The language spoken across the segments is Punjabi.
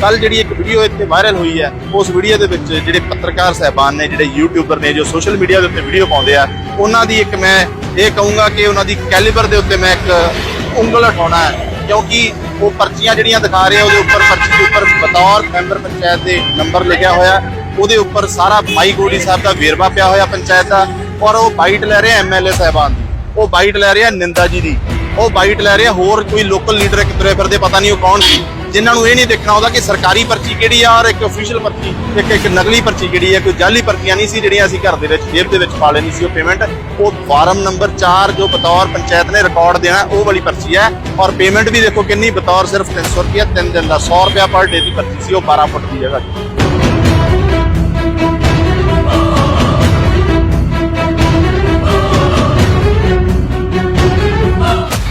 ਕੱਲ ਜਿਹੜੀ ਇੱਕ ਵੀਡੀਓ ਇੱਥੇ ਵਾਇਰਲ ਹੋਈ ਹੈ, ਉਸ ਵੀਡੀਓ ਦੇ ਵਿੱਚ ਜਿਹੜੇ ਪੱਤਰਕਾਰ ਸਹਿਬਾਨ ਨੇ, ਜਿਹੜੇ ਯੂਟਿਊਬਰ ਨੇ ਜੋ ਸੋਸ਼ਲ ਮੀਡੀਆ ਦੇ ਉੱਤੇ ਵੀਡੀਓ ਪਾਉਂਦੇ ਆ, ਉਹਨਾਂ ਦੀ ਇੱਕ ਮੈਂ ਇਹ ਕਹੂੰਗਾ ਕਿ ਉਹਨਾਂ ਦੀ ਕੈਲੀਬਰ ਦੇ ਉੱਤੇ ਮੈਂ ਇੱਕ ਉਂਗਲ ਉਠਾਉਣਾ ਹੈ, ਕਿਉਂਕਿ ਉਹ ਪਰਚੀਆਂ ਜਿਹੜੀਆਂ ਦਿਖਾ ਰਹੇ ਆ, ਉਹਦੇ ਉੱਪਰ ਪਰਚੀ ਦੇ ਉੱਪਰ ਬਤੌਰ ਮੈਂਬਰ ਪੰਚਾਇਤ ਦੇ ਨੰਬਰ ਲਿਖਿਆ ਹੋਇਆ, ਉਹਦੇ ਉੱਪਰ ਸਾਰਾ ਬਾਈ ਗੋਲੀ ਸਾਹਿਬ ਦਾ ਵੇਰਵਾ ਪਿਆ ਹੋਇਆ ਪੰਚਾਇਤ ਦਾ, ਔਰ ਉਹ ਬਾਈਟ ਲੈ ਰਹੇ ਐਮਐਲਏ ਸਾਹਿਬਾਨ ਦੀ, ਉਹ ਬਾਈਟ ਲੈ ਰਿਹਾ ਨਿੰਦਾ ਜੀ ਦੀ, ਉਹ ਬਾਈਟ ਲੈ ਰਿਹਾ ਹੋਰ ਕੋਈ ਲੋਕਲ ਲੀਡਰ ਇੱਕ ਤੁਰੇ ਫਿਰਦੇ, ਪਤਾ ਨਹੀਂ ਉਹ ਕੌਣ ਸੀ। ਜਿਨ੍ਹਾਂ ਨੂੰ ਇਹ ਨਹੀਂ ਦੇਖਣਾ ਆਉਂਦਾ ਕਿ ਸਰਕਾਰੀ ਪਰਚੀ ਕਿਹੜੀ ਆ ਔਰ ਇੱਕ ਅਫੀਸ਼ੀਅਲ ਪਰਚੀ, ਇੱਕ ਇੱਕ ਨਕਲੀ ਪਰਚੀ ਕਿਹੜੀ ਆ, ਕੋਈ ਜਾਲੀ ਪਰਚੀਆਂ ਨਹੀਂ ਸੀ ਜਿਹੜੀਆਂ ਅਸੀਂ ਘਰ ਦੇ ਵਿੱਚ, ਜੇਬ ਦੇ ਵਿੱਚ ਪਾ ਲੈਣੀ ਸੀ ਉਹ ਪੇਮੈਂਟ ਉਹ ਫਾਰਮ ਨੰਬਰ 4 ਜੋ ਬਤੌਰ ਪੰਚਾਇਤ ਨੇ ਰਿਕਾਰਡ ਦੇਣਾ, ਉਹ ਵਾਲੀ ਪਰਚੀ ਹੈ। ਔਰ ਪੇਮੈਂਟ ਵੀ ਦੇਖੋ ਕਿੰਨੀ ਬਤੌਰ, ਸਿਰਫ 300 ਰੁਪਏ 3 ਦਿਨ ਦਾ 100 ਰੁਪਏ ਪਰ ਡੇ ਦੀ ਪਰਚੀ ਸੀ, ਉਹ 12 ਫੁੱਟ ਦੀ ਜਗ੍ਹਾ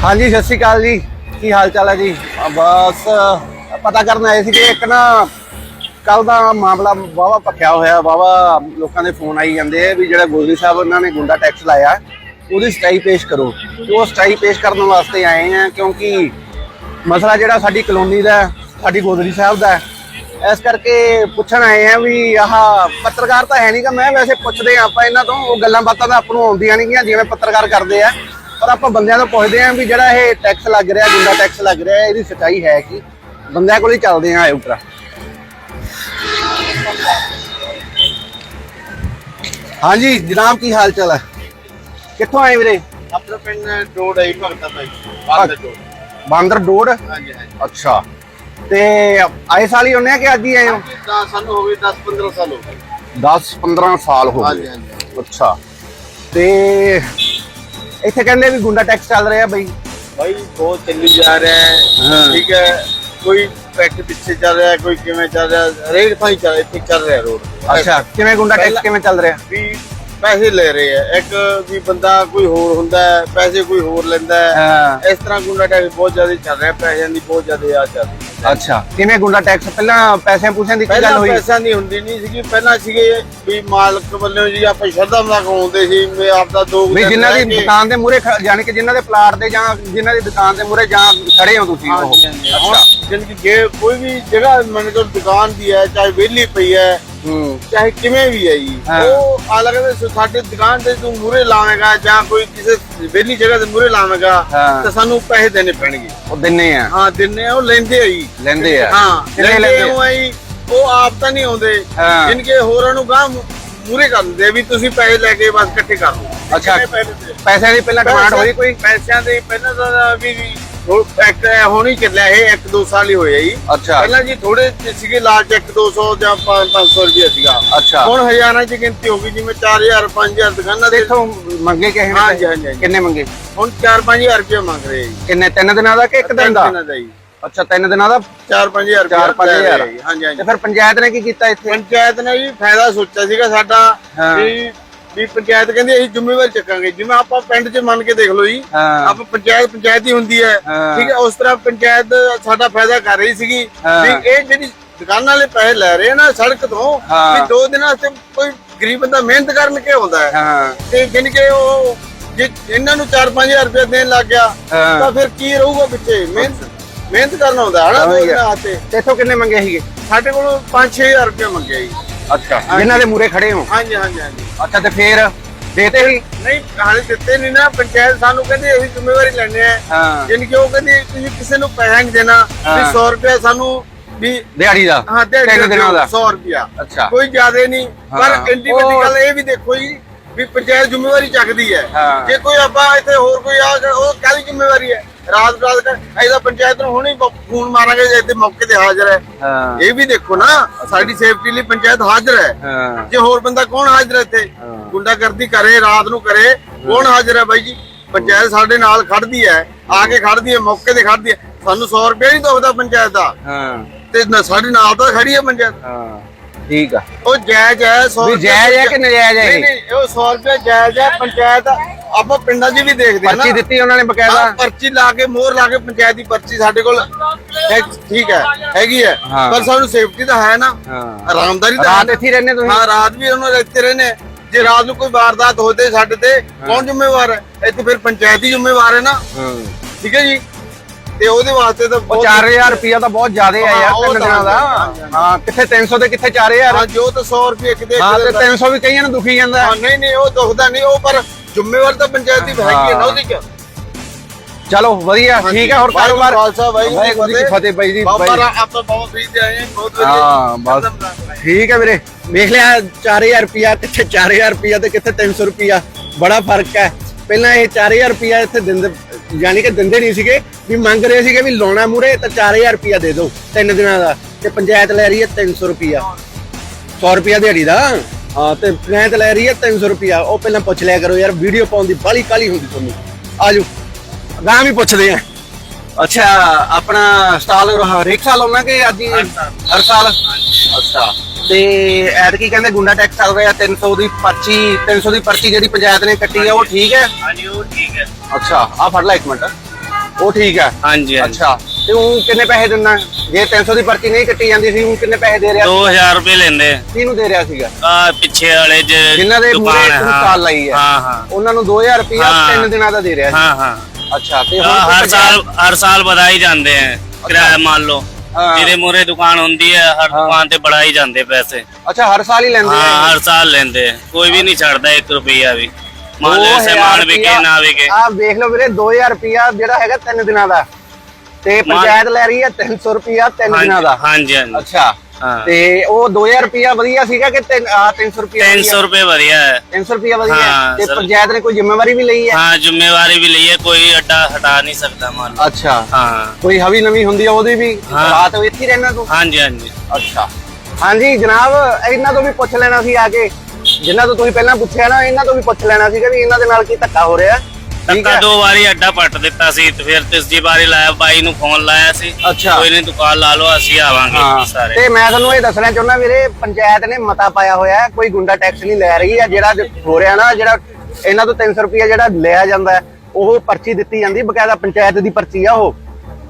ਹਾਂਜੀ, ਸਤਿ ਸ਼੍ਰੀ ਅਕਾਲ ਜੀ। ਕੀ ਹਾਲ ਚਾਲ ਹੈ ਜੀ? ਬਸ, ਪਤਾ ਕਰਨ ਆਏ ਸੀ ਕਿ ਇੱਕ ਨਾ ਕੱਲ ਦਾ ਮਾਮਲਾ ਵਾਵਾ ਪੱਕਿਆ ਹੋਇਆ ਵਾਵਾ ਲੋਕਾਂ ਦੇ ਫੋਨ ਆਈ ਜਾਂਦੇ ਆ ਵੀ ਜਿਹੜਾ ਗੋਦਰੀ ਸਾਹਿਬ, ਉਹਨਾਂ ਨੇ ਗੁੰਡਾ ਟੈਕਸ ਲਾਇਆ, ਉਹਦੀ ਸਟਾਈ ਪੇਸ਼ ਕਰੋ। ਉਹ ਸਟਾਈ ਪੇਸ਼ ਕਰਨ ਵਾਸਤੇ ਆਏ ਆ, ਕਿਉਂਕਿ ਮਸਲਾ ਜਿਹੜਾ ਸਾਡੀ ਕਲੋਨੀ ਦਾ, ਸਾਡੀ ਗੋਦਰੀ ਸਾਹਿਬ ਦਾ ਇਸ ਕਰਕੇ ਪੁੱਛਣ ਆਏ ਆ ਵੀ ਆਹ ਪੱਤਰਕਾਰ ਤਾਂ ਹੈ ਨਹੀਂਗਾ ਮੈਂ ਵੈਸੇ ਪੁੱਛਦੇ ਆ ਆਪਾਂ ਇਹਨਾਂ ਤੋਂ, ਉਹ ਗੱਲਾਂ ਬਾਤਾਂ ਤਾਂ ਆਪ ਨੂੰ ਆਉਂਦੀਆਂ ਨਹੀਂਗੀਆਂ ਜਿਵੇਂ ਪੱਤਰਕਾਰ ਕਰਦੇ ਆ। ਪਰ ਆਪਾਂ ਬੰਦਿਆਂ ਤੋਂ ਪੁੱਛਦੇ ਆ ਵੀ ਜਿਹੜਾ ਇਹ ਟੈਕਸ ਲੱਗ ਰਿਹਾ ਗੁੰਡਾ ਟੈਕਸ ਲੱਗ ਰਿਹਾ ਇਹਦੀ ਸੱਚਾਈ ਹੈ ਕੀ? ਬੰਦਿਆਂ ਕੋਲ ਹੀ ਚੱਲਦੇ ਆ ਆਇਓ ਭਰਾ ਹਾਂਜੀ ਜਨਾਬ ਕੀ ਹਾਲ ਚਾਲ ਹੈ? ਕਿੱਥੋਂ ਆਏ ਵੀਰੇ? ਆਪਣਾ ਪਿੰਡ ਰੋਡ ਹੈ ਭਗਤਾ ਭਾਈ ਬਾਹਰ ਦੇ ਬਾਂਦਰ ਡੋੜ ਹਾਂਜੀ ਹਾਂਜੀ। ਅੱਛਾ। ਤੇ ਆਏ ਸਾਲ ਹੀ ਹੁੰਨੇ ਆ ਕਿ ਅੱਜ ਹੀ ਆਏ ਹੋ? ਸਾਨੂੰ ਹੋ ਗਏ 10 15 ਸਾਲ ਹੋ ਗਏ। 10 15 ਸਾਲ ਹੋ ਹਾਂਜੀ ਗਏ ਹਾਂਜੀ। ਅੱਛਾ। ਤੇ ਇੱਥੇ ਕਹਿੰਦੇ ਵੀ ਗੁੰਡਾ ਟੈਕਸ ਚੱਲ ਰਿਹਾ ਬਈ। ਭਾਈ ਬਹੁਤ ਚੱਲੀ ਜਾ ਰਿਹਾ ਹੈ। ਠੀਕ ਹੈ। ਕੋਈ ਪੈਕ ਪਿੱਛੇ ਚੱਲ ਰਿਹਾ ਕੋਈ ਕਿਵੇਂ ਚੱਲ ਰਿਹਾ? ਰੇਟ ਥਾਈ ਚੱਲ ਇੱਥੇ ਚੱਲ ਰਿਹਾ ਰੋਡ ਅੱਛਾ ਕਿਵੇਂ ਗੁੰਡਾ ਟੈਕਸ ਕਿਵੇਂ ਚੱਲ ਰਿਹਾ? ਵੀ ਪੈਸੇ ਲੈ ਰਹੇ ਆ। ਇੱਕ ਵੀ ਬੰਦਾ ਕੋਈ ਹੋਰ ਹੁੰਦਾ ਹੈ ਪੈਸੇ ਕੋਈ ਹੋਰ ਲੈਂਦਾ ਹੈ। ਇਸ ਤਰ੍ਹਾਂ ਗੁੰਡਾ ਟੈਕਸ ਬਹੁਤ ਜ਼ਿਆਦਾ ਚੱਲ ਰਿਹਾ ਪੈਸਿਆਂ ਦੀ ਬਹੁਤ ਜ਼ਿਆਦਾ ਆ ਚੱਲ ਅੱਛਾ। ਕਿਵੇਂ ਗੁੰਡਾ ਟੈਕਸ? ਪਹਿਲਾਂ ਪੈਸਿਆਂ ਪੂਸਿਆਂ ਦੀ ਕੀ ਗੱਲ ਹੋਈ? ਪੈਸਾ ਨਹੀਂ ਹੁੰਦੀ ਨਹੀਂ ਸੀਗੀ। ਪਹਿਲਾਂ ਸੀਗੇ ਵੀ ਮਾਲਕ ਵੱਲੋਂ ਜੀ ਆਪਾਂ ਸ਼ਰਧਾ ਮਜ਼ਾਕ ਆਉਂਦੇ ਸੀ ਵੀ ਆਪਦਾ ਦੋ ਵੀ ਦਿਨ ਜਿਨ੍ਹਾਂ ਦੀ ਦੁਕਾਨ ਦੇ ਮੂਹਰੇ ਖ- ਯਾਨੀ ਕਿ ਜਿਨ੍ਹਾਂ ਦੇ ਪਲਾਟ ਦੇ ਜਾਂ ਜਿਨ੍ਹਾਂ ਦੀ ਦੁਕਾਨ ਦੇ ਮੂਹਰੇ ਜਾਂ ਖੜੇ ਹੋ ਤੁਸੀਂ ਉਹ। ਅੱਛਾ। ਜਾਣੀ ਕਿ ਜੇ ਕੋਈ ਵੀ ਜਗ੍ਹਾ ਮੰਨ ਕੇ ਦੁਕਾਨ ਦੀ ਹੈ ਚਾਹੇ ਵਿਹਲੀ ਪਈ ਹੈ ਹੂੰ ਚਾਹੇ ਕਿਵੇਂ ਵੀ ਹੈ ਜੀ ਹਾਂ। ਉਹ ਅਲੱਗ ਦੇ ਸਾਡੇ ਦੁਕਾਨ ਤੇ ਤੂੰ ਮੂਰੇ ਲਾਵੇਂਗਾ ਜਾਂ ਕੋਈ ਕਿਸੇ ਵਿਹਲੀ ਜਗ੍ਹਾ ਤੇ ਮੂਰੇ ਲਾਵੇਂਗਾ ਹਾਂ। ਤਾਂ ਸਾਨੂੰ ਪੈਸੇ ਦੇਣੇ ਪੈਣਗੇ ਉਹ ਦਿੰਨੇ ਆ ਹਾਂ ਦਿੰਨੇ ਆ ਉਹ ਲੈਂਦੇ ਆ ਜੀ ਲੈਂਦੇ ਆ ਹਾਂ ਕਿੰਨੇ ਲੈਂਦੇ ਲੈਂਦੇ ਉਹ ਆ ਜੀ ਉਹ ਆਪ ਤਾਂ ਨਹੀਂ ਆਉਂਦੇ ਹਾਂ। ਜਿਨਕੇ ਹੋਰਾਂ ਨੂੰ ਗਾਂ ਮੂਰੇ ਕਰ ਦਿੰਦੇ ਆ ਵੀ ਤੁਸੀਂ ਪੈਸੇ ਲੈ ਕੇ ਬਸ ਇਕੱਠੇ ਕਰ ਲਓ ਅੱਛਾ। ਕਿੰਨੇ ਪੈਸੇ ਦੇ? ਪੈਸਿਆਂ ਦੀ ਪਹਿਲਾਂ ਡਿਮਾਂਡ ਹੋਈ ਕੋਈ ਪੈਸਿਆਂ ਦੇ ਪਹਿਲਾਂ ਤਾਂ ਵੀ ਇੱਕ ਹੋਣੀ ਚੱਲਿਆ ਇਹ 1-2 ਸਾਲ ਹੀ ਹੋਇਆ ਜੀ। ਅੱਛਾ। ਪਹਿਲਾਂ ਜੀ ਥੋੜੇ ਸੀਗੇ ਲਾਲਚ 1-200 ਜਾਂ 500 ਰੁਪਏ ਸੀਗਾ। ਅੱਛਾ। ਹੁਣ ਹਜ਼ਾਰਾਂ ਚ ਗਿਣਤੀ ਹੋ ਗਈ ਜਿਵੇਂ 4000 5000 ਦੁਕਾਨਾਂ ਦੇ ਦੇਖੋ ਮੰਗੇ ਕਿਸੇ ਨੇ ਹਾਂਜੀ, ਹਾਂਜੀ, ਹਾਂਜੀ। ਕਿੰਨੇ ਮੰਗੇ? ਹੁਣ 4-5000 ਰੁਪਏ ਮੰਗ ਰਹੇ ਆ ਜੀ। ਕਿੰਨੇ? ਤਿੰਨ ਦਿਨਾਂ ਦਾ ਕਿ ਇੱਕ ਦਿਨ ਦਾ? ਦਿਨਾਂ ਦਾ ਜੀ। ਅੱਛਾ ਤਿੰਨ ਦਿਨਾਂ ਦਾ 4-5000 ਰੁਪਏ 4-5000 ਹਾਂਜੀ ਹਾਂਜੀ। ਤੇ ਫਿਰ ਪੰਚਾਇਤ ਨੇ ਕੀ ਕੀਤਾ ਇੱਥੇ? ਪੰਚਾਇਤ ਨੇ ਜੀ ਫਾਇਦਾ ਸੋਚਿਆ ਸੀਗਾ ਸਾਡਾ। ਵੀ ਵੀ ਪੰਚਾਇਤ ਕਹਿੰਦੀ ਅਸੀਂ ਜ਼ਿੰਮੇਵਾਰੀ ਚੱਕਾਂਗੇ ਜਿਵੇਂ ਆਪਾਂ ਪਿੰਡ 'ਚ ਮੰਨ ਕੇ ਦੇਖ ਲਓ ਜੀ ਹਾਂ ਆਪਾਂ ਪੰਚਾਇਤ ਪੰਚਾਇਤ ਹੀ ਹੁੰਦੀ ਹੈ ਹਾਂ। ਠੀਕ ਹੈ ਉਸ ਤਰ੍ਹਾਂ ਪੰਚਾਇਤ ਸਾਡਾ ਫਾਇਦਾ ਕਰ ਰਹੀ ਸੀਗੀ ਹਾਂ। ਵੀ ਇਹ ਜਿਹੜੀ ਦੁਕਾਨਾਂ ਵਾਲੇ ਪੈਸੇ ਲੈ ਰਹੇ ਆ ਨਾ ਸੜਕ ਤੋਂ ਹਾਂ। ਵੀ ਦੋ ਦਿਨਾਂ ਵਾਸਤੇ ਕੋਈ ਗਰੀਬ ਬੰਦਾ ਮਿਹਨਤ ਕਰਨ ਕੇ ਆਉਂਦਾ ਹੈ ਹਾਂ ਤੇ ਜਿਨ ਕੇ ਉਹ ਜੇ ਇਹਨਾਂ ਨੂੰ 4-5000 ਰੁਪਏ ਦੇਣ ਲੱਗ ਗਿਆ ਹਾਂ। ਤਾਂ ਫਿਰ ਕੀ ਰਹੂਗਾ ਪਿੱਛੇ ਮਿਹਨਤ ਮਿਹਨਤ ਕਰਨਾ ਹੁੰਦਾ ਹੈ ਨਾ ਸਮਝ ਗਿਆ। ਤੇ ਇੱਥੋਂ ਕਿੰਨੇ ਮੰਗੇ ਸੀਗੇ ਸਾਡੇ ਕੋਲ 5-6000 ਰੁਪਏ ਮੰਗਿਆ ਜੀ ਅੱਛਾ। ਜਿਨ੍ਹਾਂ ਦੇ ਮੂਰੇ ਖੜੇ ਹੋ। ਹਾਂਜੀ ਹਾਂਜੀ ਹਾਂਜੀ। ਅੱਛਾ ਤੇ ਫੇਰ ਦੇਤੇ ਹੀ? ਨਹੀਂ ਹਾਲੇ ਦਿੱਤੇ ਨਹੀਂ ਨਾ। ਪੰਚਾਇਤ ਸਾਨੂੰ ਕਹਿੰਦੀ ਅਸੀਂ ਜ਼ਿੰਮੇਵਾਰੀ ਲੈਣੇ ਆ ਹਾਂ। ਜਿਨ ਕਿ ਉਹ ਕਹਿੰਦੀ ਤੁਸੀਂ ਕਿਸੇ ਨੂੰ ਪੈਸਾ ਨਹੀਂ ਦੇਣਾ ਵੀ ਹਾਂ। 100 ਰੁਪਏ ਸਾਨੂੰ ਵੀ ਦਿਹਾੜੀ ਦਾ ਹਾਂ ਦਿਹਾੜੀ ਦਾ 100 ਰੁਪਿਆ ਅੱਛਾ। ਕੋਈ ਜ਼ਿਆਦਾ ਨਹੀਂ। ਪਰ ਇੰਡੀ ਵੱਡੀ ਉਹ- ਗੱਲ ਇਹ ਵੀ ਦੇਖੋ ਜੀ ਵੀ ਪੰਚਾਇਤ ਜ਼ਿੰਮੇਵਾਰੀ ਚੱਕਦੀ ਹੈ। ਹਾਂ। ਜੇ ਕੋਈ ਆਪਾਂ ਇੱਥੇ ਹੋਰ ਕੋਈ ਆ ਗਿਆ, ਉਹ ਕਾਹਦੀ ਜ਼ਿੰਮੇਵਾਰੀ ਹੈ? ਰਾਤ ਰਾਤ ਕਰ ਇਹਦਾ ਪੰਚਾਇਤ ਨੂੰ ਹੁਣੇ ਫੋਨ ਮਾਰਾਂਗੇ ਜੇ ਇੱਥੇ ਮੌਕੇ ਤੇ ਹਾਜ਼ਰ ਹੈ। ਹਾਂ। ਇਹ ਵੀ ਦੇਖੋ ਨਾ ਸਾਡੀ ਸੇਫਟੀ ਲਈ ਪੰਚਾਇਤ ਹਾਜ਼ਰ ਹੈ। ਹਾਂ। ਜੇ ਹੋਰ ਬੰਦਾ ਕੌਣ ਹਾਜ਼ਰ ਹੈ ਇੱਥੇ? ਹਾਂ। ਗੁੰਡਾਗਰਦੀ ਕਰੇ ਰਾਤ ਨੂੰ ਕਰੇ ਕੌਣ ਹਾਜ਼ਰ ਹੈ ਬਾਈ ਜੀ? ਪੰਚਾਇਤ ਸਾਡੇ ਨਾਲ ਖੜਦੀ ਹੈ ਆ ਕੇ ਖੜਦੀ ਹੈ ਮੌਕੇ ਤੇ ਖੜਦੀ ਹੈ। ਸਾਨੂੰ 100 ਰੁਪਏ ਨਹੀਂ ਦੁਖਦਾ ਪੰਚਾਇਤ ਦਾ। ਹਾਂ। ਤੇ ਨਾ- ਸਾਡੇ ਨਾਲ ਤਾਂ ਖੜੀ ਹੈ ਪੰਚਾਇਤ। ਹਾਂ। ਠੀਕ ਆ। ਉਹ ਜਾਇਜ਼ ਹੈ 100 ਵੀ ਜਾਇਜ਼ ਹੈ ਕਿ ਨਜਾਇਜ਼ ਹੈ ਨਹੀਂ ਇਹ? ਨਹੀਂ ਉਹ 100 ਰੁਪਏ ਜਾਇਜ਼ ਹੈ ਪੰਚਾਇਤ ਆਪਾਂ ਪਿੰਡਾਂ 'ਚ ਵੀ ਦੇਖਦੇ ਹਾਂ ਨਾ। ਪਰਚੀ ਦਿੱਤੀ ਉਹਨਾਂ ਨੇ ਹਾਂ, ਬਕਾਇਦਾ ਪਰਚੀ ਲਾ ਕੇ ਮੋਹਰ ਲਾ ਕੇ ਪੰਚਾਇਤ ਦੀ ਪਰਚੀ ਸਾਡੇ ਕੋਲ ਹੈ, ਠੀਕ ਹੈ ਹੈਗੀ ਹੈ। ਹਾਂ। ਪਰ ਸਾਨੂੰ ਸੇਫਟੀ ਤਾਂ ਹੈ ਨਾ। ਹਾਂ। ਆਰਾਮਦਾਰੀ ਤਾਂ ਹੈ ਰਾਤ ਨਾ। ਇੱਥੇ ਹੀ ਰਹਿੰਦੇ ਤੁਸੀਂ? ਹਾਂ ਰਾਤ ਵੀ ਉਹਨਾਂ ਦੇ ਇੱਥੇ ਰਹਿੰਦੇ ਜੇ ਰਾਤ ਨੂੰ ਕੋਈ ਵਾਰਦਾਤ ਹੋਦੇ ਸਾਡੇ ਤੇ ਕੌਣ ਜ਼ਿੰਮੇਵਾਰ ਹੈ? ਇੱਥੇ ਫਿਰ ਪੰਚਾਇਤ ਹੀ ਜ਼ਿੰਮੇਵਾਰ ਹੈ ਨਾ। ਹਾਂ। ਠੀਕ ਹੈ ਜੀ? ਤੇ ਉਹਦੇ ਵਾਸਤੇ ਤਾਂ ਉਹ ਬਹੁਤ- 4000 ਰੁਪਿਆ ਤਾਂ ਬਹੁਤ ਜ਼ਿਆਦਾ ਆ ਯਾਰ ਤਿੰਨ ਦਿਨਾਂ ਦਾ। ਹਾਂ ਕਿੱਥੇ 300 ਤੇ ਕਿੱਥੇ 4000 ਹਾਂ ਜੋ ਤਾਂ 100 ਰੁਪਏ ਕਿਤੇ ਹਾਂ ਤੇ 300 ਵੀ ਕਈਆਂ ਨੂੰ ਦੁਖੀ ਜਾਂਦਾ। ਹਾਂ ਨਹੀਂ ਨਹੀਂ ਉਹ ਦੁਖਦਾ ਨਹੀਂ ਉਹ ਪਰ ਜ਼ਿੰਮੇਵਾਰ ਤਾਂ ਪੰਚਾਇਤ ਦੀ ਹੈਗੀ ਹੈ ਨਾ ਉਹਦੀ ਚ। ਚਲੋ ਵਧੀਆ ਠੀਕ ਹੈ ਹੋਰ ਕਾਰੋਬਾਰ ਖਾਲਸਾ, ਵਾਹਿਗੁਰੂ ਜੀ ਫਤਿਹ। ਬਾਈ ਜੀ ਬਾਬਾ ਆਪਾਂ ਬਾਬਾ ਫਰੀਦ ਦੇ ਆਏ ਬਹੁਤ ਵਧੀਆ। ਹਾਂ ਬਸ। ਠੀਕ ਹੈ ਵੀਰੇ। ਵੇਖ ਲਿਆ 4000 ਰੁਪਿਆ ਕਿੱਥੇ 4000 ਰੁਪਿਆ ਤੇ ਕਿੱਥੇ 300 ਰੁਪਿਆ ਬੜਾ ਫ਼ਰਕ ਹੈ। ਪਹਿਲਾਂ ਇਹ 4000 ਰੁਪਿਆ ਇੱਥੇ ਦਿੰਦੇ ਯਾਨੀ ਕਿ ਦਿੰਦੇ ਨਹੀਂ ਸੀਗੇ ਵੀ ਮੰਗ ਰਹੇ ਸੀਗੇ ਵੀ ਲਾਉਣਾ ਮੂਰੇ ਤਾਂ 4000 ਰੁਪਿਆ ਦੇ ਦਿਓ ਤਿੰਨ ਦਿਨਾਂ ਦਾ ਤੇ ਪੰਚਾਇਤ ਲੈ ਰਹੀ ਹੈ 300 ਰੁਪਿਆ 100 ਰੁਪਿਆ ਦਿਹਾੜੀ ਦਾ? ਹਾਂ ਤੇ ਪੰਚਾਇਤ ਲੈ ਰਹੀ ਹੈ 300 ਰੁਪਿਆ ਉਹ ਪਹਿਲਾਂ ਪੁੱਛ ਲਿਆ ਕਰੋ ਯਾਰ ਵੀਡੀਓ ਪਾਉਣ ਦੀ ਬਾਲੀ ਕਾਲੀ ਹੁੰਦੀ ਤੁਹਾਨੂੰ। ਆਜੋ ਗਾਂ ਵੀ ਪੁੱਛਦੇ ਆ। ਅੱਛਾ ਆਪਣਾ ਸਟਾਲ ਹਰੇਕ ਸਾਲ ਆਉਣਾ ਕਿ ਅੱਜ ਹਰ ਸਾਲ। ਅੱਛਾ। ਤੇ ਐਤਕੀ ਕਹਿੰਦੇ ਗੁੰਡਾ ਟੈਕਸ ਚੱਲ ਰਿਹਾ 300 ਦੀ ਪਰਚੀ 300 ਦੀ ਪਰਚੀ ਜਿਹੜੀ ਪੰਚਾਇਤ ਨੇ ਕੱਟੀ ਹੈ ਉਹ ਠੀਕ ਹੈ? ਹਾਂਜੀ ਉਹ ਠੀਕ ਹੈ। ਅੱਛਾ ਆ ਫੜ ਲੈ ਇੱਕ ਮਿੰਟ। ਉਹ ਠੀਕ ਹੈ? ਹਾਂਜੀ ਹਾਂਜੀ। ਅੱਛਾ ਤੇ ਉਹ ਕਿੰਨੇ ਪੈਸੇ ਦਿੰਦਾ? ਜੇ 300 ਦੀ ਪਰਚੀ ਨਹੀਂ ਕੱਟੀ ਜਾਂਦੀ ਸੀ ਉਹ ਕਿੰਨੇ ਪੈਸੇ ਦੇ ਰਿਹਾ 2000 ਰੁਪਏ ਲੈਂਦੇ। ਕਿਹਨੂੰ ਦੇ ਰਿਹਾ ਸੀਗਾ? ਆ ਪਿੱਛੇ ਵਾਲੇ ਜ ਜਿਨ੍ਹਾਂ ਦੇ ਮੂਰੇ ਹੈ। ਸਟਾਲ ਲਾਈ ਹੈ। ਹਾਂ ਹਾਂ। ਉਹਨਾਂ ਨੂੰ 2000 ਰੁਪਇਆ ਹਾਂ। ਤਿੰਨ ਦਿਨਾਂ ਦਾ ਦੇ ਰਿਹਾ ਸੀ। ਹਾਂ ਹਾਂ। ਅੱਛਾ ਤੇ ਆ, ਹਰ ਸਾਲ ਹਰ ਸਾਲ ਵਧਾਈ ਜਾਂਦੇ ਹੈ ਕਿਰਾਇਆ ਮੰਨ ਲਓ। ਹਾਂ। ਜਿਹਦੇ ਮੂਰੇ ਦੁਕਾਨ ਹੁੰਦੀ ਹੈ ਹਰ। ਦੁਕਾਨ ਤੇ ਬੜਾਈ ਜਾਂਦੇ ਪੈਸੇ। ਅੱਛਾ ਹਰ ਸਾਲ ਹੀ ਲੈਂਦੇ ਹਾਂ ਹਰ ਸਾਲ ਲੈਂਦੇ। ਹੈ। ਕੋਈ ਵੀ ਨਹੀਂ ਛੱਡਦਾ 1 ਰੁਪਿਆ ਵੀ। ਮੰਨ ਲਓ ਸਮਾਨ ਵਿਕੇ ਨਾ ਵਿਕੇ। ਆ ਵੇਖ ਲਓ ਵੀਰੇ 2000 ਰੁਪਇਆ ਜਿਹੜਾ ਹੈਗਾ ਤਿੰਨ ਦਿਨਾਂ ਦਾ। ਤੇ ਪੰਚਾਇਤ ਲੈ ਰਹੀ ਹੈ 300 ਰੁਪਇਆ ਤਿੰਨ ਦਿਨਾਂ ਦਾ। ਹਾਂਜੀ ਹਾਂਜੀ। ਅੱਛਾ। ਤੇ ਉਹ 2000 ਰੁਪਇਆ ਵਧੀਆ ਸੀਗਾ ਕਿ ਤਿੰਨ- ਆਹ 300 ਰੁਪਇਆ 300 ਰੁਪਏ ਵਧੀਆ? ਹੈ। 300 ਰੁਪਇਆ ਵਧੀਆ ਹਾਂ, ਤੇ। ਪੰਚਾਇਤ ਨੇ ਕੋਈ ਜ਼ਿੰਮੇਵਾਰੀ ਵੀ ਲਈ ਹੈ? ਹਾਂ ਜ਼ਿੰਮੇਵਾਰੀ ਵੀ ਲਈ ਹੈ ਕੋਈ ਅੱਡਾ ਹਟਾ ਨਹੀਂ ਸਕਦਾ ਮੰਨ ਲਓ। ਅੱਛਾ। ਹਾਂ। ਕੋਈ ਹਵੀ ਨਵੀ ਹੁੰਦੀ ਆ ਉਹਦੀ ਵੀ। ਰਾਤ ਇੱਥੇ ਹੀ ਰਹਿਣਾ ਤੂੰ? ਹਾਂਜੀ ਹਾਂਜੀ। ਅੱਛਾ। ਹਾਂਜੀ ਜਨਾਬ ਇਹਨਾਂ ਤੋਂ ਵੀ ਪੁੱਛ ਲੈਣਾ ਸੀ ਆ ਕੇ। ਜਿਨ੍ਹਾਂ ਤੋਂ ਤੁਸੀਂ ਪਹਿਲਾਂ ਪੁੱਛਿਆ ਨਾ ਇਹਨਾਂ ਤੋਂ ਵੀ ਪੁੱਛ ਲੈਣਾ ਸੀਗਾ ਵੀ ਇਹਨਾਂ ਦੇ ਨਾਲ ਕੀ ਧੱਕਾ ਹੋ ਰਿਹਾ ਧੱਕਾ ਹੈ। ਦੋ ਵਾਰੀ ਅੱਡਾ ਪੱਟ ਦਿੱਤਾ ਸੀ ਤੇ ਫਿਰ ਤੀਸਰੀ ਵਾਰੀ ਲਾਇਆ ਬਾਈ ਨੂੰ ਫੋਨ ਲਾਇਆ ਸੀ। ਅੱਛਾ। ਕੋਈ ਨਹੀਂ ਦੁਕਾਨ ਲਾ ਲਓ ਅਸੀਂ ਆਵਾਂਗੇ ਸਾਰੇ। ਤੇ ਮੈਂ ਤੁਹਾਨੂੰ ਇਹ ਦੱਸਣਾ ਚਾਹੁੰਦਾ ਵੀਰੇ ਪੰਚਾਇਤ ਨੇ ਮਤਾ ਪਾਇਆ ਹੋਇਆ ਹੈ ਕੋਈ ਗੁੰਡਾ ਟੈਕਸ ਨਹੀਂ ਲੈ ਰਹੀ ਹੈ ਜਿਹੜਾ ਹੋ ਰਿਹਾ ਨਾ ਜਿਹੜਾ ਇਹਨਾਂ ਤੋਂ 300 ਰੁਪਏ ਜਿਹੜਾ ਲਿਆ ਜਾਂਦਾ ਹੈ, ਉਹ ਪਰਚੀ ਦਿੱਤੀ ਜਾਂਦੀ ਬਕਾਇਦਾ ਪੰਚਾਇਤ ਦੀ ਪਰਚੀ ਆ ਉਹ।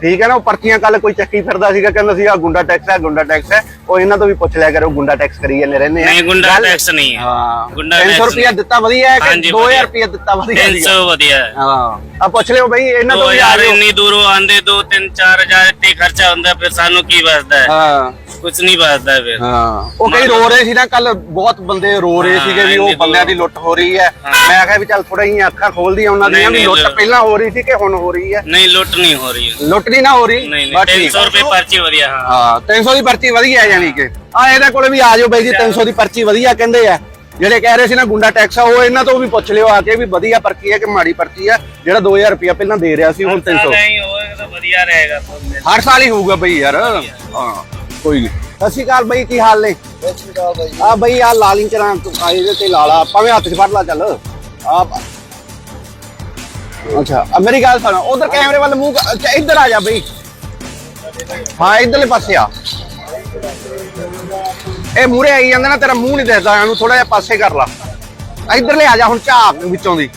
ਠੀਕ ਹੈ ਨਾ ਉਹ ਪਰਚੀਆਂ ਕੱਲ ਕੋਈ ਚੱਕੀ ਫਿਰਦਾ ਸੀਗਾ ਕਹਿੰਦਾ ਸੀ ਆ ਗੁੰਡਾ ਟੈਕਸ ਹੈ ਗੁੰਡਾ ਟੈਕਸ ਹੈ। ਉਹ ਇਹਨਾਂ ਤੋਂ ਵੀ ਪੁੱਛ ਲਿਆ ਕਰੋ ਗੁੰਡਾ ਟੈਕਸ ਕਰੀ ਜਾਂਦੇ ਰਹਿੰਦੇ ਆ। ਨਹੀਂ ਗੁੰਡਾ ਟੈਕਸ ਨਹੀਂ ਹੈ। ਹਾਂ। ਗੁੰਡਾ 300 ਟੈਕਸ ਰੁਪਏ। ਦਿੱਤਾ ਵਧੀਆ ਹੈ ਕਿ ਹਾਂਜੀ, 2000 ਵਧੀਆ। ਰੁਪਏ ਦਿੱਤਾ ਵਧੀਆ ਸੀਗਾ। 300 ਵਧੀਆ। ਹੈ। ਹਾਂ ਆ ਪੁੱਛ ਲਿਓ ਬਈ ਇਹਨਾਂ ਤੋਂ ਵੀ ਆ ਇੰਨੀ ਦੂਰੋਂ ਆਂਦੇ ਦੋ ਤਿੰਨ ਚਾਰ ਹਜ਼ਾਰ ਤੇ ਖਰਚਾ ਹੁੰਦਾ ਫਿਰ ਸਾਨੂੰ ਕੀ ਬਚਦਾ ਹੈ? ਹਾਂ। ਕੁਝ ਨਹੀਂ ਬਚਦਾ ਫਿਰ। ਹਾਂ। ਉਹ ਕਈ ਰੋ ਰਹੇ ਸੀ ਨਾ ਕੱਲ ਬਹੁਤ ਬੰਦੇ ਰੋ ਰਹੇ ਹਾਂ, ਸੀਗੇ ਵੀ ਉਹ ਬੰਦਿਆਂ ਦੀ ਲੁੱਟ ਹੋ ਰਹੀ ਹੈ। ਮੈਂ ਕਿਹਾ ਵੀ ਚੱਲ ਥੋੜਾ ਜਿਹਾ ਅੱਖਾਂ ਖੋਲਦੀਆਂ ਉਹਨਾਂ ਦੀਆਂ ਵੀ ਲੁੱਟ ਲੁੱਟ- ਪਹਿਲਾਂ ਹੋ ਰਹੀ ਸੀ ਕਿ ਹੁਣ ਹੋ ਰਹੀ ਹੈ? ਨਹੀਂ ਲੁੱਟ ਨਹੀਂ ਹੋ ਰਹੀ। ਹੈ। ਲੁੱਟ ਨਹੀਂ ਨਾ ਹੋ ਰਹੀ। ਨਹੀਂ ਬਸ ਨਹੀਂ ਠੀਕ 300 ਰੁਪਏ ਪਰਚੀ ਵਧੀਆ ਹਾਂ। ਹਾਂ 300 ਦੀ ਪਰਚੀ ਵਧੀਆ ਹੈ ਯਾਨੀ ਕਿ। ਆ ਇਹਦੇ ਕੋਲੇ ਵੀ ਆ ਜਾਓ ਬਾਈ ਜੀ 300 ਦੀ ਪਰਚੀ ਵਧੀਆ ਕਹਿੰਦੇ ਆ। ਜਿਹੜੇ ਕਹਿ ਰਹੇ ਸੀ ਨਾ ਗੁੰਡਾ ਟੈਕਸ ਆ ਉਹ ਇਹਨਾਂ ਤੋਂ ਵੀ ਪੁੱਛ ਲਿਓ ਆ ਕੇ ਵੀ ਵਧੀਆ ਪਰਚੀ ਹੈ ਕਿ ਮਾੜੀ ਪਰਚੀ ਹੈ ਜਿਹੜਾ 2000 ਰੁਪਇਆ ਪਹਿਲਾਂ ਦੇ ਰਿਹਾ ਸੀ ਹੁਣ 300 ਨਹੀਂ ਹੋਏਗਾ ਤਾਂ ਵਧੀਆ ਰਹੇਗਾ। ਹਰ ਸਾਲ ਹੀ ਹੋਊਗਾ ਬਈ ਯਾਰ। ਹਾਂ ਕੋਈ ਨਹੀਂ। ਸਤਿ ਸ਼੍ਰੀ ਅਕਾਲ ਬਈ ਕੀ ਹਾਲ ਨੇ? ਆ ਬਈ ਆ ਲਾਲੀ ਚਰਾਂ ਆ ਇਹਦੇ ਤੇ ਲਾ ਲਾ ਭਾਵੇਂ ਹੱਥ 'ਚ ਫੜ ਲਾ ਚੱਲ। ਆ ਅੱਛਾ ਆ ਮੇਰੀ ਗੱਲ ਸੁਣ ਉਧਰ ਕੈਮਰੇ ਵੱਲ ਮੂੰਹ ਕਰ- ਅੱਛਾ ਇੱਧਰ ਆ ਜਾ ਬਈ। ਹਾਂ ਇੱਧਰਲੇ ਪਾਸੇ ਆ। ਇਹ ਮੂਰੇ ਆਈ ਜਾਂਦਾ ਨਾ ਤੇਰਾ ਮੂੰਹ ਨਹੀਂ ਦਿਖਦਾ ਇਹਨੂੰ ਥੋੜਾ ਜਿਹਾ ਪਾਸੇ ਕਰ ਲਾ। ਇੱਧਰਲੇ ਆ ਜਾ ਹੁਣ ਝਾਕ ਵਿੱਚੋਂ ਦੀ।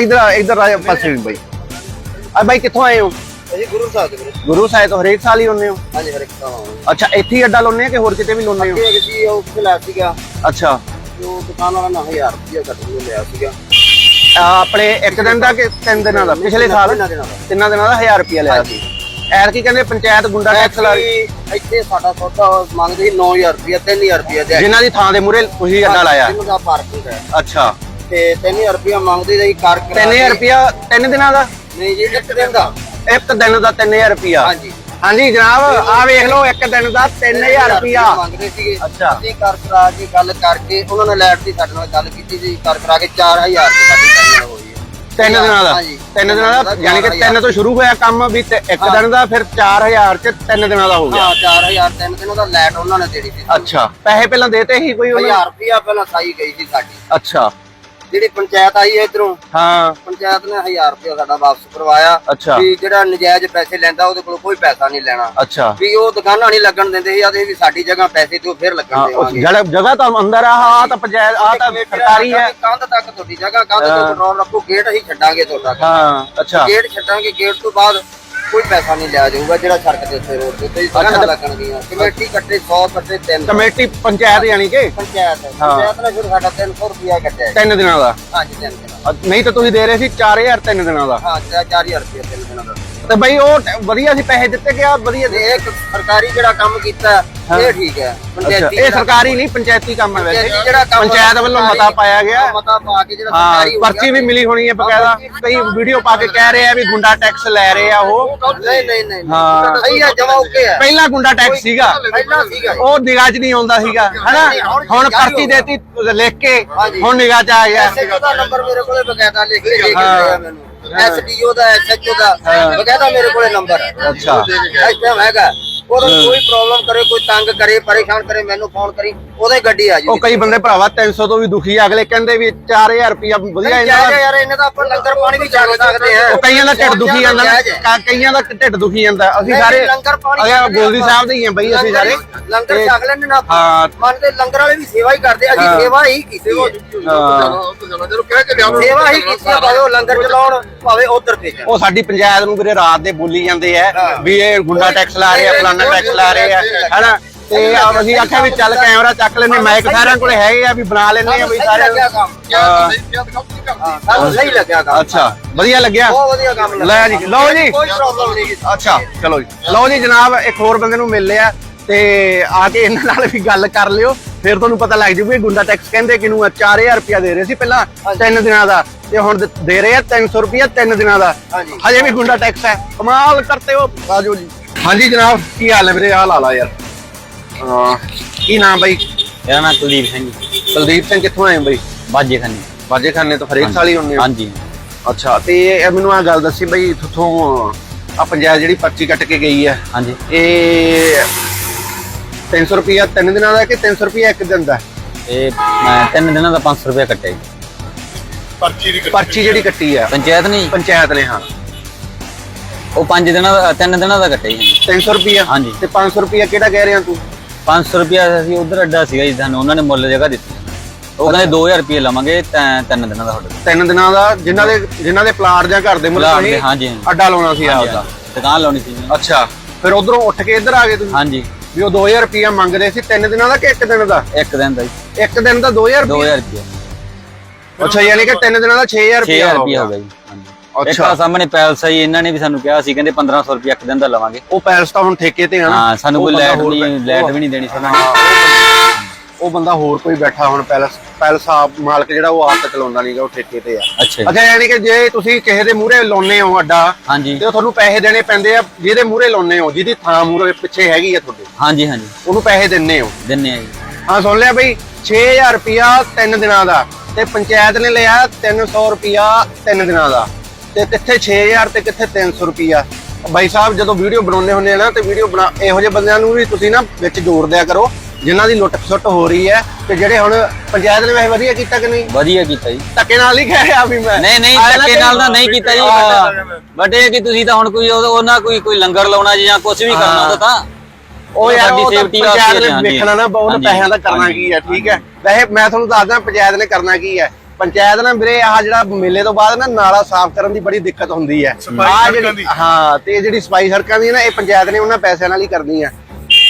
ਇੱਧਰ ਇੱਧਰ ਆ ਜਾ ਪਾਸੇ ਵੀ ਬਈ। ਆ ਬਾਈ ਕਿੱਥੋਂ ਆਏ ਹੋ? ਅਸੀਂ ਗੁਰੂ ਸਾਹਿਬ ਦੇ ਵੀਰੇ ਗੁਰੂ ਸਾਹਿਬ ਤੋਂ ਹਰੇਕ ਸਾਲ ਹੀ ਹੁੰਨੇ ਹੋ? ਹਾਂਜੀ ਹਰ ਇੱਕ ਤਾਂ ਅੱਛਾ ਇੱਥੇ ਹੀ ਅੱਡਾ ਲਾਉਨੇ ਆ ਕਿ ਹੋਰ ਕਿਤੇ ਵੀ ਲਾਉਨੇ ਹੋ? ਇਹ ਜੀ ਉਹ ਖਿਲਾ ਸੀਗਾ। ਅੱਛਾ। ਜੋ ਦੁਕਾਨ ਵਾਲਾ ਨਾ 1000 ਰੁਪਏ ਕੱਟ ਕੇ ਲਿਆ ਸੀਗਾ। ਆਪਣੇ ਇੱਕ ਦਿਨ ਦਾ ਕਿ ਤਿੰਨ ਦਿਨਾਂ ਦਾ? ਪਿਛਲੇ ਸਾਲ ਤਿੰਨਾਂ ਦਿਨਾਂ ਦਾ। ਤਿੰਨਾਂ ਦਿਨਾਂ ਦਾ 1000 ਰੁਪਇਆ ਲਿਆ ਸੀ। ਐਰ ਕੀ ਕਹਿੰਦੇ ਪੰਚਾਇਤ ਗੁੰਡਾ ਟੈਕਸ ਲਾ ਰਹੀ। ਇੱਥੇ ਸਾਡਾ ਸੌਦਾ ਮੰਗਦੇ ਸੀ 9000 ਰੁਪਏ 3000 ਰੁਪਏ ਦੇ ਜਿਨ੍ਹਾਂ ਦੀ ਥਾਂ ਦੇ ਮੂਰੇ ਤੁਸੀਂ ਅੱਡਾ ਲਾਇਆ। ਜਿੰਨ ਦਾ ਪਾਰਕਿੰਗ ਹੈ। ਅੱਛਾ। ਤੇ 3000 ਰੁਪਏ ਮੰਗਦੇ ਰਹੀ ਕਰ ਕਰਾ 3000 ਰੁਪਇਆ ਤਿੰਨ ਦਿਨਾਂ ਦਾ? ਨਹੀਂ ਜੀ ਇੱਕ ਦਿਨ ਦਾ। ਇੱਕ ਦਿਨ ਦਾ 3000 ਰੁਪਇਆ। ਹਾਂਜੀ। ਹਾਂਜੀ ਜਨਾਬ ਆ ਵੇਖ ਲਓ ਇੱਕ ਦਿਨ ਦਾ 3000 ਰੁਪਇਆ। ਮੰਗਦੇ ਸੀਗੇ। ਅੱਛਾ। ਅਸੀਂ ਕਰ ਕਰਾ ਕੇ ਗੱਲ ਕਰਕੇ ਉਹਨਾਂ ਨੇ ਲੈਟ ਦੀ ਸਾਡੇ ਨਾਲ ਗੱਲ ਕੀਤੀ ਸੀ ਕਰ ਕਰਾ ਕੇ 4000 ਰੁਪਏ ਸਾਡੀ ਪੈਨਲ ਹੋਈ ਹੈ। ਤਿੰਨ ਦਿਨਾਂ ਦਾ? ਹਾਂਜੀ। ਤਿੰਨ ਦਿਨਾਂ ਦਾ? ਯਾਨੀ ਕਿ ਤਿੰਨ ਤੋਂ ਸ਼ੁਰੂ ਹੋਇਆ ਕੰਮ ਵੀ ਤੇ ਇੱਕ ਦਿਨ ਦਾ ਫਿਰ 4000 ਚ ਤਿੰਨ ਦਿਨਾਂ ਦਾ ਹੋ ਗਿਆ। ਹਾਂ 4000 ਤਿੰਨ ਦਿਨ ਉਹਦਾ ਲੈਟ ਉਹਨਾਂ ਨੇ ਦੇਣੀ ਸੀ। ਅੱਛਾ। ਪੈਸੇ ਪਹਿਲਾਂ ਦੇਤੇ ਸੀ ਕੋਈ ਉਹਨਾਂ? 1000 ਰੁਪਿਆ ਪਹਿਲਾਂ ਸਾਈ ਗਈ ਸੀ ਸਾਡੀ। ਅੱਛਾ। ਜਿਹੜੀ ਪੰਚਾਇਤ ਆਈ ਇਧਰੋਂ ਹਾਂ। ਪੰਚਾਇਤ ਨੇ 1000 ਰੁਪਿਆ ਸਾਡਾ ਵਾਪਸ ਕਰਵਾਇਆ ਅੱਛਾ। ਵੀ ਜਿਹੜਾ ਨਜਾਇਜ਼ ਪੈਸੇ ਲੈਂਦਾ ਉਹਦੇ ਕੋਲ ਕੋਈ ਪੈਸਾ ਨਹੀਂ ਲੈਣਾ। ਅੱਛਾ। ਵੀ ਉਹ ਦੁਕਾਨਾਂ ਨਹੀਂ ਲੱਗਣ ਦਿੰਦੇ ਸੀ ਆਦੇ ਵੀ ਸਾਡੀ ਜਗ੍ਹਾ ਪੈਸੇ ਦਿਓ ਫਿਰ ਹਾਂ ਲੱਗਣ ਦੇਵਾਂਗੇ। ਜਗ੍ਹਾ ਜਗ੍ਹਾ ਤਾਂ ਅੰਦਰ ਆ ਆ ਤਾਂ ਪੰਚਾਇਤ ਆ ਤਾਂ ਸਰਕਾਰੀ ਹੈ। ਕੰਧ ਤੱਕ ਤੁਹਾਡੀ ਜਗ੍ਹਾ ਕੰਧ ਤੋਂ ਹਾਂ। ਕੰਟਰੋਲ ਰੱਖੋ ਗੇਟ ਅਸੀਂ ਛੱਡਾਂਗੇ ਤੁਹਾਡਾ। ਹਾਂ ਅੱਛਾ। ਗੇਟ ਛੱਡਾਂਗੇ ਗੇਟ ਤੋਂ ਬਾਅਦ ਕੋਈ ਪੈਸਾ ਨਹੀਂ ਲਿਆ ਜਾਊਗਾ ਜਿਹੜਾ ਸੜਕ ਦੇ ਉੱਤੇ ਰੋਡ ਦੇ ਉੱਤੇ ਅੱਛਾ, ਤੇ- ਲੱਗਣਗੀਆਂ। ਕਮੇਟੀ ਕੱਟੇ 100 ਕੱਟੇ 3 ਕਮੇਟੀ ਪੰਚਾਇਤ ਯਾਨੀ ਕਿ? ਪੰਚਾਇਤ। ਪੰਚਾਇਤ ਨੇ ਫਿਰ ਸਾਡਾ 300 ਰੁਪਿਆ ਕੱਟਿਆ। ਤਿੰਨ ਦਿਨਾਂ ਦਾ? ਹਾਂਜੀ ਤਿੰਨ ਦਿਨਾਂ ਦਾ। ਅ- ਨਹੀਂ ਤਾਂ ਤੁਸੀਂ ਦੇ ਰਹੇ ਸੀ 4000 ਤਿੰਨ ਦਿਨਾਂ ਦਾ। ਹਾਂ 4000 ਰੁਪਏ ਤਿੰਨ ਦਿਨਾਂ ਦਾ। ਤੇ ਬਈ ਉਹ ਟ- ਵਧੀਆ ਸੀ ਪੈਸੇ ਦਿੱਤੇ ਗਿਆ ਵਧੀਆ ਤੇ ਇੱਕ ਸਰਕਾਰੀ ਜਿਹੜਾ ਕੰਮ ਕੀਤਾ ਇਹ ਠੀਕ ਹੈ। ਅੱਛਾ। ਪੰਚਾਇਤੀ ਇਹ ਜਿਹੜਾ- ਸਰਕਾਰੀ ਨਹੀਂ ਪੰਚਾਇਤੀ ਕੰਮ ਹੈ ਵੈਸੇ। ਪੰਚਾਇਤੀ ਜਿਹੜਾ ਕੰਮ ਪੰਚਾਇਤ ਵੱਲੋਂ ਮਤਾ ਪਾਇਆ ਗਿਆ। ਮਤਾ ਪਾ ਕੇ ਜਿਹੜਾ ਹਾਂ ਸਰਕਾਰੀ ਹੋ ਪਰਚੀ ਗਿਆ। ਵੀ ਮਿਲੀ ਹੋਣੀ ਹੈ ਬਕਾਇਦਾ। ਕਈ ਵੀਡੀਓ ਪਾ ਕੇ ਕਹਿ ਰਹੇ ਆ ਵੀ ਗੁੰਡਾ ਟੈਕਸ ਲੈ ਰਹੇ ਆ ਉਹ। ਨਹੀਂ ਨਹੀਂ ਨਹੀਂ ਹਾਂ। ਸਹੀ ਹੈ ਜਮਾ ਓਕੇ ਹੈ। ਪਹਿਲਾਂ ਗੁੰਡਾ ਟੈਕਸ ਸੀਗਾ। ਪਹਿਲਾਂ ਸੀਗਾ ਇਹ। ਉਹ ਨਿਗਾਹ 'ਚ ਨਹੀਂ ਆਉਂਦਾ ਸੀਗਾ ਹੈਨਾ? ਹੁਣ ਪਰਚੀ ਦੇਤੀ ਲਿਖ ਕੇ। ਹੁਣ ਨਿਗਾਹ 'ਚ ਆ ਗਿਆ। ਦਾ ਨੰਬਰ ਮੇਰੇ ਕੋਲੇ ਬਕਾਇਦਾ ਲਿਖ ਕੇ ਦੇ ਕੇ ਹਾਂ। ਗਿਆ ਮੈਨੂੰ। ਐਸਡੀਓ ਦਾ ਐਸਐਚਓ ਦਾ ਬਕਾਇਦਾ ਮੇਰੇ ਕੋਲੇ ਨੰਬਰ ਹੈ ਅੱਛਾ। ਇਸ ਟਾਈਮ ਹੈਗਾ। ਉਹਦਾ ਕੋਈ ਪ੍ਰੋਬਲਮ ਕਰੇ ਕੋਈ ਤੰਗ ਕਰੇ ਪਰੇਸ਼ਾਨ ਕਰੇ ਮੈਨੂੰ ਫੋਨ ਕਰੀ। ਉਹਦੇ ਗੱਡੀ ਆ ਉਹ ਜੂਗੀ ਕਈ ਬੰਦੇ ਭਰਾਵਾ 300 ਤੋਂ ਵੀ ਦੁਖੀ ਆ ਅਗਲੇ ਕਹਿੰਦੇ ਵੀ 4000 ਰੁਪਇਆ ਵਧੀਆ ਇਹਨਾਂ ਦਾ। ਯਾਰ ਇਹਨੇ ਤਾਂ ਆਪਾਂ ਲੰਗਰ ਪਾਣੀ ਵੀ ਛਕ ਸਕਦੇ ਆ ਉਹ ਕਈਆਂ ਦਾ ਢਿੱਡ ਦੁਖੀ ਜਾਂਦਾ ਕਈਆਂ ਦਾ ਢਿੱਡ ਦੁਖੀ ਜਾਂਦਾ। ਅਸੀਂ ਸਾਰੇ ਲੰਗਰ ਪਾਣੀ ਅਗੇ ਛਕਦੇ ਗੋਲਦੀ। ਸਾਹਿਬ ਦੇ ਹੀ ਆ ਬਈ ਅਸੀਂ ਸਾਰੇ। ਲੰਗਰ ਤੇ- ਛਕ ਲੈਣੇ ਨਾ ਹਾਂ। ਮਨ ਤੇ ਲੰਗਰ ਵਾਲੇ ਵੀ ਸੇਵਾ ਹੀ ਕਰਦੇ ਆ, ਹਾਂ। ਅਸੀਂ ਸੇਵਾ ਹੀ ਕੀਤੀ ਹੈ। ਸੇਵਾ ਹੀ ਕੀਤੀ ਭਾਵੇਂ ਉਹ ਲੰਗਰ ਚਲਾਉਣ ਭਾਵੇਂ ਉਧਰ ਭੇਜਣ ਉਹ ਸਾਡੀ ਪੰਚਾਇਤ ਨੂੰ ਵੀਰੇ ਰਾਤ ਦੇ ਬੋਲੀ ਜਾਂਦੇ ਆ ਵੀ ਇਹ ਗੁੰਡਾ ਟੈਕਸ ਲਾ ਰਹੇ ਆ ਫਲਾਨਾ ਟੈਕਸ ਲਾ ਰਹੇ ਆ ਹੈਨਾ? ਤੇ ਅਸੀਂ ਆਖਿਆ ਵੀ ਚੱਲ ਕੈਮਰਾ ਚੱਕ ਲੈਨੇ ਮਾਈਕ ਸਾਰਿਆਂ ਕੋਲੇ ਹੈਗੇ ਆ ਵੀ ਬਣਾ ਲੈਨੇ ਆ ਵੀ ਸਾਰੇ। ਸਾਨੂੰ ਸਹੀ ਲੱਗਿਆ ਕੰਮ। ਅੱਛਾ। ਵਧੀਆ ਲੱਗਿਆ? ਬਹੁਤ ਵਧੀਆ ਕੰਮ ਲੱਗਾ ਲੈ ਜੀ, ਲਓ ਜੀ। ਕੋਈ ਪ੍ਰੋਬਲਮ ਨਹੀਂ ਜੀ। ਅੱਛਾ ਚਲੋ ਜੀ। ਲਓ ਜੀ ਜਨਾਬ ਇੱਕ ਹੋਰ ਬੰਦੇ ਨੂੰ ਮਿਲ ਲਿਆ ਤੇ ਆ ਕੇ ਇਹਨਾਂ ਨਾਲ ਵੀ ਗੱਲ ਕਰ ਲਿਓ। ਫਿਰ ਤੁਹਾਨੂੰ ਪਤਾ ਲੱਗ ਜੂ ਵੀ ਗੁੰਡਾ ਟੈਕਸ ਕਹਿੰਦੇ ਕਿਨੂੰ ਆ 4000 ਰੁਪਇਆ ਦੇ ਰਹੇ ਸੀ ਪਹਿਲਾਂ ਤਿੰਨ ਦਿਨਾਂ ਦਾ। ਤੇ ਹੁਣ ਦੇ- ਰਹੇ ਆ 300 ਰੁਪਇਆ ਤਿੰਨ ਦਿਨਾਂ ਦਾ। ਹਾਂਜੀ। ਵੀ ਗੁੰਡਾ ਟੈਕਸ ਹੈ। ਕਮਾਲ ਕਰਤੇ ਹੋ। ਆਜੋ ਜੀ। ਹਾਂਜੀ ਜਨਾਬ ਕੀ ਹਾਲ ਹੈ ਵੀਰੇ? ਹਾਲ ਆਲਾ ਯਾਰ। ਕੀ ਨਾਮ ਬਾਈ? ਮੇਰਾ ਨਾਮ ਕੁਲਦੀਪ ਸਿੰਘ। ਕੁਲਦੀਪ ਸਿੰਘ ਕਿੱਥੋਂ ਆਏ ਹੋ ਬਾਈ? ਬਾਜੇ ਖਾਨੀ ਬਾਜੇ ਖਾਨੇ ਤੋਂ ਹਰੇਕ ਸਾਲ ਹੀ ਹੁੰਦੇ ਹੋ? ਹਾਂਜੀ। ਅੱਛਾ ਤੇ ਇਹ ਮੈਨੂੰ ਆ ਗੱਲ ਦੱਸੀ ਬਈ ਤੁਥੋਂ ਆ ਪੰਚਾਇਤ ਜਿਹੜੀ ਪਰਚੀ ਕੱਟ ਕੇ ਗਈ ਹੈ ਹਾਂਜੀ। ਇਹ 300 ਰੁਪਿਆ ਤਿੰਨ ਦਿਨਾਂ ਦਾ ਕਿ 300 ਰੁਪਿਆ ਇੱਕ ਦਿਨ ਦਾ? ਇਹ ਮੈਂ ਤਿੰਨ ਦਿਨਾਂ ਦਾ 500 ਰੁਪਏ ਕੱਟਿਆ ਜੀ। ਪਰਚੀ ਜਿਹੜੀ ਕੱਟੀ ਆ। ਪੰਚਾਇਤ ਨਹੀਂ ਪੰਚਾਇਤ ਨੇ ਹਾਂ। ਉਹ ਪੰਜ ਦਿਨਾਂ ਦਾ ਤਿੰਨ ਦਿਨਾਂ ਦਾ ਕੱਟਿਆ ਜੀ। 300 ਰੁਪਿਆ ਹਾਂਜੀ। ਤੇ 500 ਰੁਪਿਆ ਕਿਹੜਾ ਕਹਿ ਰਿਹਾ ਤੂੰ? 500 ਰੁਪਏ ਅਸੀਂ ਉਧਰ ਅੱਡਾ ਸੀਗਾ ਜੀ ਸਾਨੂੰ ਉਹਨਾਂ ਨੇ ਮੁੱਲ ਜਗ੍ਹਾ ਦਿੱਤੀ। ਉਹ ਕਹਿੰਦੇ 2000 ਰੁਪਏ ਲਵਾਂਗੇ ਤੈਂ- ਤਿੰਨ ਦਿਨਾਂ ਦਾ ਤੁਹਾਡੇ ਤੋਂ। ਤਿੰਨ ਦਿਨਾਂ ਦਾ ਜਿਨ੍ਹਾਂ ਦੇ ਜਿਨ੍ਹਾਂ ਦੇ ਪਲਾਟ ਜਾਂ ਘਰ ਦੇ ਮੁੱਲ ਪਲਾਟ ਦੇ, ਹਾਂਜੀ, ਹਾਂਜੀ। ਅੱਡਾ ਲਾਉਣਾ ਸੀ ਆਪਦਾ ਦੁਕਾਨ ਲਾਉਣੀ ਸੀ ਜੀ। ਅੱਛਾ। ਫਿਰ ਉਧਰੋਂ ਉੱਠ ਕੇ ਇੱਧਰ ਆ ਗਏ ਤੁਸੀਂ? ਹਾਂਜੀ। ਵੀ ਉਹ 2000 ਰੁਪਿਆ ਮੰਗਦੇ ਸੀ ਤਿੰਨ ਦਿਨਾਂ ਦਾ ਕਿ ਇੱਕ ਦਿਨ ਦਾ? ਇੱਕ ਦਿਨ ਦਾ ਜੀ। ਇੱਕ ਦਿਨ ਦਾ 2000 ਰੁਪਿਆ 2000 ਰੁਪਏ ਅੱਛਾ ਯਾਨੀ ਕਿ ਤਿੰਨ ਦਿਨਾਂ ਦਾ 6000 ਰੁਪਿਆ 6000 ਰੁਪਏ ਹੋ ਗਿਆ ਜੀ ਹਾਂਜੀ। ਇੱਕ ਅੱਛਾ। ਆ ਸਾਹਮਣੇ ਪੈਲਸ ਜੀ ਇਹਨਾਂ ਨੇ ਵੀ ਸਾਨੂੰ ਕਿਹਾ ਸੀ ਕਹਿੰਦੇ 1500 ਰੁਪਏ ਇੱਕ ਦਿਨ ਦਾ ਲਵਾਂਗੇ। ਉਹ ਪੈਲਸ ਤਾਂ ਹੁਣ ਠੇਕੇ ਤੇ ਆ ਨਾ ਹਾਂ ਸਾਨੂੰ ਉਹ ਕੋਈ ਬੰਦਾ ਲਾਈਟ ਹੋਰ ਨਹੀਂ ਬੈ- ਲਾਈਟ ਵੀ ਨਹੀਂ ਦੇਣੀ ਸਾਨੂੰ। ਹਾਂ, ਉਹ ਬੰਦਾ- ਹੋਰ ਕੋਈ ਬੈਠਾ ਹੁਣ ਪੈਲਸ ਪੈਲਸ ਆਪ ਮਾਲਕ ਜਿਹੜਾ ਉਹ ਆਪ ਤਾਂ ਚਲਾਉਂਦਾ ਨਹੀਂਗਾ ਉਹ ਠੇਕੇ ਤੇ ਆ। ਅੱਛਾ ਜੀ। ਅੱਛਾ ਯਾਨੀ ਕਿ ਜੇ ਤੁਸੀਂ ਕਿਸੇ ਦੇ ਮੂਹਰੇ ਲਾਉਨੇ ਹੋ ਅੱਡਾ ਹਾਂਜੀ। ਤੇ ਉਹ ਤੁਹਾਨੂੰ ਪੈਸੇ ਦੇਣੇ ਪੈਂਦੇ ਆ ਜਿਹਦੇ ਮੂਹਰੇ ਲਾਉਨੇ ਹੋ ਜਿਹਦੀ ਥਾਂ ਮੂਹਰੇ ਪਿੱਛੇ ਹੈਗੀ ਆ ਤੁਹਾਡੇ। ਹਾਂਜੀ ਹਾਂਜੀ। ਉਹਨੂੰ ਪੈਸੇ ਦਿੰਨੇ ਹੋ। ਦਿੰਨੇ ਆ ਜੀ। ਹਾਂ ਸੁਣ ਲਿਆ ਬਈ 6000 ਰੁਪਿਆ ਤਿੰਨ ਦਿਨਾਂ ਦਾ ਤੇ ਪੰਚਾਇਤ ਨੇ ਲਿਆ 300 ਰੁਪਿਆ ਤਿੰਨ ਦਿਨਾਂ ਦਾ। ਤੇ ਕਿੱਥੇ 6000 ਤੇ ਕਿੱਥੇ 300 ਰੁਪਿਆ ਬਾਈ ਸਾਹਿਬ ਜਦੋਂ ਵੀਡੀਓ ਬਣਾਉਨੇ ਹੁੰਦੇ ਆ ਨਾ ਤੇ ਵੀਡੀਓ ਬਣਾ ਇਹੋ ਜਿਹੇ ਬੰਦਿਆਂ ਨੂੰ ਵੀ ਤੁਸੀਂ ਨਾ ਵਿੱਚ ਜੋੜ ਦਿਆ ਕਰੋ ਜਿਨ੍ਹਾਂ ਦੀ ਲੁੱਟ ਖਸੁੱਟ ਹੋ ਰਹੀ ਹੈ ਤੇ ਜਿਹੜੇ ਹੁਣ ਪੰਚਾਇਤ ਨੇ ਵੈਸੇ ਵਧੀਆ ਕੀਤਾ ਕਿ ਨਹੀਂ ਵਧੀਆ ਕੀਤਾ ਜੀ ਧੱਕੇ ਨਾਲ ਹੀ ਕਹਿ ਰਿਹਾ ਵੀ ਮੈਂ ਨਹੀਂ ਨਹੀਂ ਧੱਕੇ ਨਾਲ ਤਾਂ ਨਹੀਂ ਕੀਤਾ ਜੀ। ਬਟ ਇਹ ਕਿ ਤੁਸੀਂ ਤਾਂ ਹੁਣ ਕੋਈ ਉਹ- ਉਹਨਾਂ ਕੋਈ ਕੋਈ ਲੰਗਰ ਲਾਉਣਾ ਜੀ ਕੁਝ ਵੀ ਕਰਨਾ ਤਾਂ ਉਹ ਯਾਰ ਉਹ ਪੰਚਾਇਤ ਵਾਸਤੇ। ਵੇਖਣਾ ਨਾ ਹਾਂਜੀ। ਪੈਸਿਆਂ ਦਾ ਕਰਨਾ। ਕੀ ਹੈ ਠੀਕ ਹੈ ਵੈਸੇ ਮੈਂ ਤੁਹਾਨੂੰ ਦੱਸਦਾ ਪੰਚਾਇਤ ਨੇ ਕਰਨਾ ਕੀ ਹੈ ਪੰਚਾਇਤ ਨਾ ਵੀਰੇ ਆਹ ਜਿਹੜਾ ਮੇਲੇ ਤੋਂ ਬਾਅਦ ਨਾ ਨਾਲਾ ਸਾਫ਼ ਕਰਨ ਦੀ ਬੜੀ ਦਿੱਕਤ ਹੁੰਦੀ ਹੈ। ਆਹ ਜਿਹੜੀ ਹਾਂ ਤੇ ਇਹ ਜਿਹੜੀ ਸਫ਼ਾਈ ਸੜਕਾਂ ਦੀ ਨਾ ਇਹ ਪੰਚਾਇਤ ਨੇ ਉਹਨਾਂ ਪੈਸਿਆਂ ਨਾਲ ਹੀ ਕਰਨੀ ਹੈ।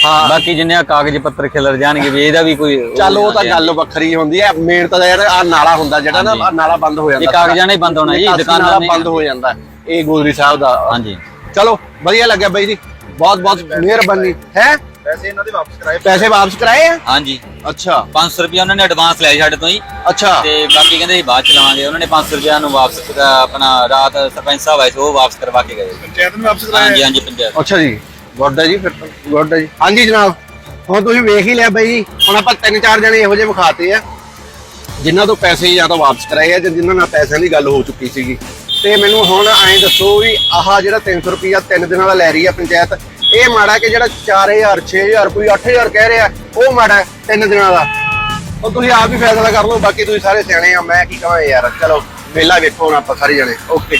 ਹਾਂ। ਬਾਕੀ ਜਿੰਨੇ ਆ ਕਾਗਜ਼ ਪੱਤਰ ਖਿਲਰ ਜਾਣਗੇ ਵੀ ਇਹਦਾ ਵੀ ਕੋਈ ਚੱਲ ਉਹ ਤਾਂ ਗੱਲ ਵੱਖਰੀ ਹੁੰਦੀ ਹੈ। ਮੇਨ ਤਾਂ ਯਾਰ ਆ ਨਾਲਾ ਹੁੰਦਾ ਜਿਹੜਾ ਨਾ ਨਾਲਾ ਬੰਦ ਹੋ ਜਾਂਦਾ। ਇਹ ਕਾਗਜ਼ਾਂ ਨਾਲ ਹੀ ਬੰਦ ਹੋਣਾ ਜੀ, ਦੁਕਾਨਾਂ ਨਾਲਾ ਨੇ- ਬੰਦ ਹੋ ਜਾਂਦਾ। ਇਹ ਗੋਦਰੀ ਸਾਹਿਬ ਦਾ। ਹਾਂਜੀ। ਚਲੋ ਵਧੀਆ ਲੱਗਿਆ ਬਾਈ ਜੀ। ਬਹੁਤ ਬਹੁਤ ਮਿਹਰਬਾਨੀ। ਹੈ? ਪੈਸੇ ਇਹਨਾਂ ਦੇ ਵਾਪਸ ਕਰਾਏ? ਪੈਸੇ ਵਾਪਸ ਕਰਾਏ ਆ? ਹਾਂਜੀ। ਅੱਛਾ। 500 ਰੁਪਏ ਉਹਨਾਂ ਨੇ ਐਡਵਾਂਸ ਲਿਆ ਸੀ ਸਾਡੇ ਤੋਂ ਜੀ ਅੱਛਾ। ਤੇ ਬਾਕੀ ਕਹਿੰਦੇ ਸੀ ਬਾਅਦ ਚ ਲਵਾਂਗੇ। ਉਹਨਾਂ ਨੇ 500 ਰੁਪਏ ਨੂੰ ਵਾਪਸ ਅ, ਆਪਣਾ ਰਾਤ ਸਰਪੰਚ ਸਾਹਿਬ ਆਏ ਸੀ ਉਹ ਵਾਪਸ ਕਰਵਾ ਕੇ ਗਏ। ਪੰਚਾਇਤ ਨੇ ਵਾਪਸ ਹਾਂਜੀ ਹਾਂਜੀ ਪੰਜਾਬ ਅੱਛਾ ਜੀ। ਗੁੱਡ ਹੈ ਜੀ ਫਿਰ ਗੁੱਡ ਹੈ ਜੀ। ਹਾਂਜੀ ਜਨਾਬ। ਹੁਣ ਤੁਸੀਂ ਵੇਖ ਹੀ ਲਿਆ ਬਾਈ ਜੀ। ਹੁਣ ਆਪਾਂ ਤਿੰਨ ਚਾਰ ਜਣੇ ਇਹੋ ਜਿਹੇ ਵਿਖਾਤੇ ਆ। ਜਿਨ੍ਹਾਂ ਤੋਂ ਪੈਸੇ ਜਾਂ ਤਾਂ ਵਾਪਸ ਕਰਾਏ ਆ ਜਾਂ ਜਿਨ੍ਹਾਂ ਨਾਲ ਪੈਸਿਆਂ ਦੀ ਗੱਲ ਹੋ ਚੁੱਕੀ ਸੀਗੀ। ਤੇ ਮੈਨੂੰ ਹੁਣ ਐਂ ਦੱਸੋ ਵੀ ਆਹ ਜਿਹੜਾ 300 ਰੁਪਿਆ ਤਿੰਨ ਦਿਨਾਂ ਦਾ ਲੈ ਰਹੀ ਆ ਪੰਚਾਇਤ ਇਹ ਮਾੜਾ ਕਿ ਜਿਹੜਾ 4000 6000 ਕੋਈ 8000 ਕਹਿ ਰਿਹਾ, ਉਹ ਮਾੜਾ ਤਿੰਨ ਦਿਨਾਂ ਦਾ। ਉਹ ਤੁਸੀਂ ਆਪ ਹੀ ਫੈਸਲਾ ਕਰ ਲਓ, ਬਾਕੀ ਤੁਸੀਂ ਸਾਰੇ ਸਿਆਣੇ ਆ, ਮੈਂ ਕੀ ਕਹਾਂ ਯਾਰ, ਚਲੋ, ਮੇਲਾ ਵੇਖੋ ਹੁਣ ਆਪਾਂ ਸਾਰੇ ਜਣੇ। ਓਕੇ